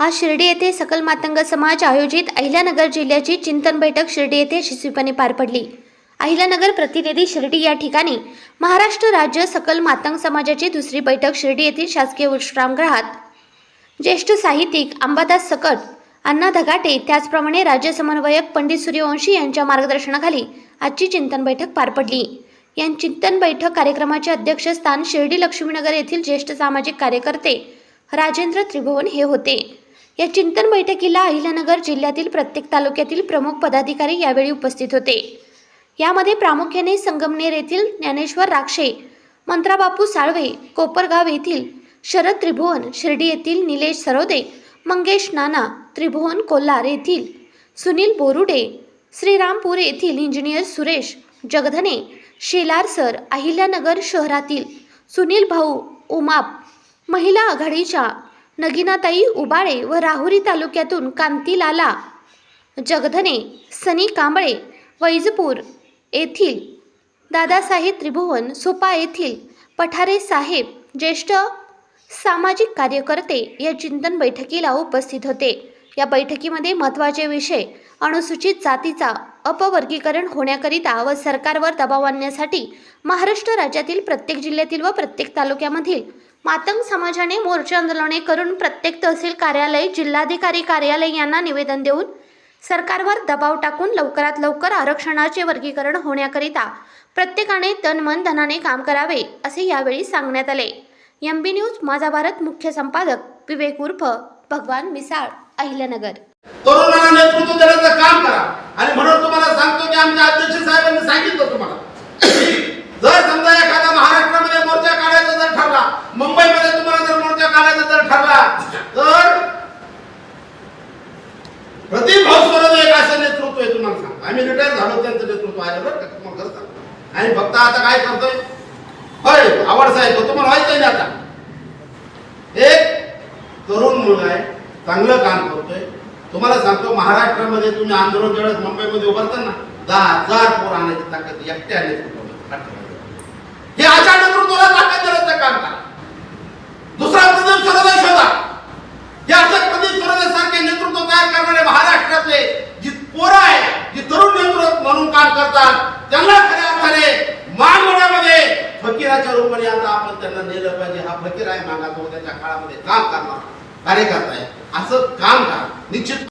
आज शिर्डी येथे सकल मातंग समाज आयोजित अहिल्यानगर जिल्ह्याची चिंतन बैठक शिर्डी येथे यशस्वीपणे पार पडली. अहिल्यानगर प्रतिनिधी शिर्डी या ठिकाणी महाराष्ट्र राज्य सकल मातंग समाजाची दुसरी बैठक शिर्डी येथील शासकीय विश्रामगृहात. ज्येष्ठ साहित्यिक अंबादास सकट अण्णा धगाटे त्याचप्रमाणे राज्य समन्वयक पंडित सूर्यवंशी यांच्या मार्गदर्शनाखाली आजची चिंतन बैठक पार पडली. या चिंतन बैठक कार्यक्रमाचे अध्यक्षस्थान शिर्डी लक्ष्मीनगर येथील ज्येष्ठ सामाजिक कार्यकर्ते राजेंद्र त्रिभुवन हे होते. या चिंतन बैठकीला अहिल्यानगर जिल्ह्यातील प्रत्येक तालुक्यातील प्रमुख पदाधिकारी यावेळी उपस्थित होते. यामध्ये प्रामुख्याने संगमनेर येथील ज्ञानेश्वर राक्षे मंत्राबापू साळवे कोपरगाव येथील शरद त्रिभुवन शिर्डी येथील निलेश सरोदे मंगेश नाना त्रिभुवन कोल्हार येथील सुनील बोरुडे श्रीरामपूर येथील इंजिनियर सुरेश जगधने शेलार सर अहिल्यानगर शहरातील सुनील भाऊ उमाप महिला आघाडीच्या नगिनाताई उबाळे व राहुरी तालुक्यातून कांतीलाला जगधने सनी कांबळे वैजपूर येथील दादासाहेब त्रिभुवन सोपा येथील पठारे साहेब ज्येष्ठ सामाजिक कार्यकर्ते या चिंतन बैठकीला उपस्थित होते. या बैठकीमध्ये महत्त्वाचे विषय अनुसूचित जातीचा अपवर्गीकरण होण्याकरिता व सरकारवर दबाव आणण्यासाठी महाराष्ट्र राज्यातील प्रत्येक जिल्ह्यातील व प्रत्येक तालुक्यामधील मातंग समाजाने मोर्चा आंदोलने करून प्रत्येक तहसील कार्यालय जिल्हाधिकारी कार्यालय यांना निवेदन देऊन सरकारवर दबाव टाकून लवकरात लवकर आरक्षणाचे वर्गीकरण होण्याकरिता प्रत्येकाने तन मन धनाने काम करावे असे यावेळी सांगण्यात आले. एम बी न्यूज माझा भारत मुख्य संपादक विवेक उर्फ भगवान मिसाळ. अहिल्यानगर. तरुणांना नेतृत्व देण्याचं काम करा. आणि म्हणून तुम्हाला सांगतो की आमच्या अध्यक्ष साहेबांनी सांगितलं तुम्हाला. जर समजा एखादा महाराष्ट्रामध्ये मोर्चा काढायचा जर ठरला मुंबईमध्ये तुम्हाला जर मोर्चा काढायचा जर ठरला तर प्रदीप भाऊ एक असं नेतृत्व आहे तुम्हाला सांगतो. आम्ही रिटायर झालो त्यांचं नेतृत्व आहे बरं का? तुम्हाला खरं सांगतो. आणि फक्त आता काय करतोय? होय आवड साहेब तुम्हाला व्हायचं ना आता? एक तरुण मुलगा आहे. चांगलं काम करतोय. तुम्हाला सांगतो महाराष्ट्रामध्ये तुम्ही आंदोलन ज्यावेळेस मुंबईमध्ये उभारता ना दहा हजार पोर आणायची ताकद एकट्या हे अशा नेतृत्वाला ताकद देण्याचं काम करा. दुसरा प्रदीप सरदेश शोधा. हे अशा प्रदीप सरोदे सारखे नेतृत्व तयार करणारे महाराष्ट्रातले जी पोरं आहे जी तरुण नेतृत्व म्हणून काम करतात त्यांना खऱ्या अर्थाने मानवण्यामध्ये फकीराच्या रूपाने आता आपण त्यांना नेलं पाहिजे. हा फकीर आहे मागा तो त्याच्या काळामध्ये. काम करणार. कार्य करताय. असं काम करा. निश्चित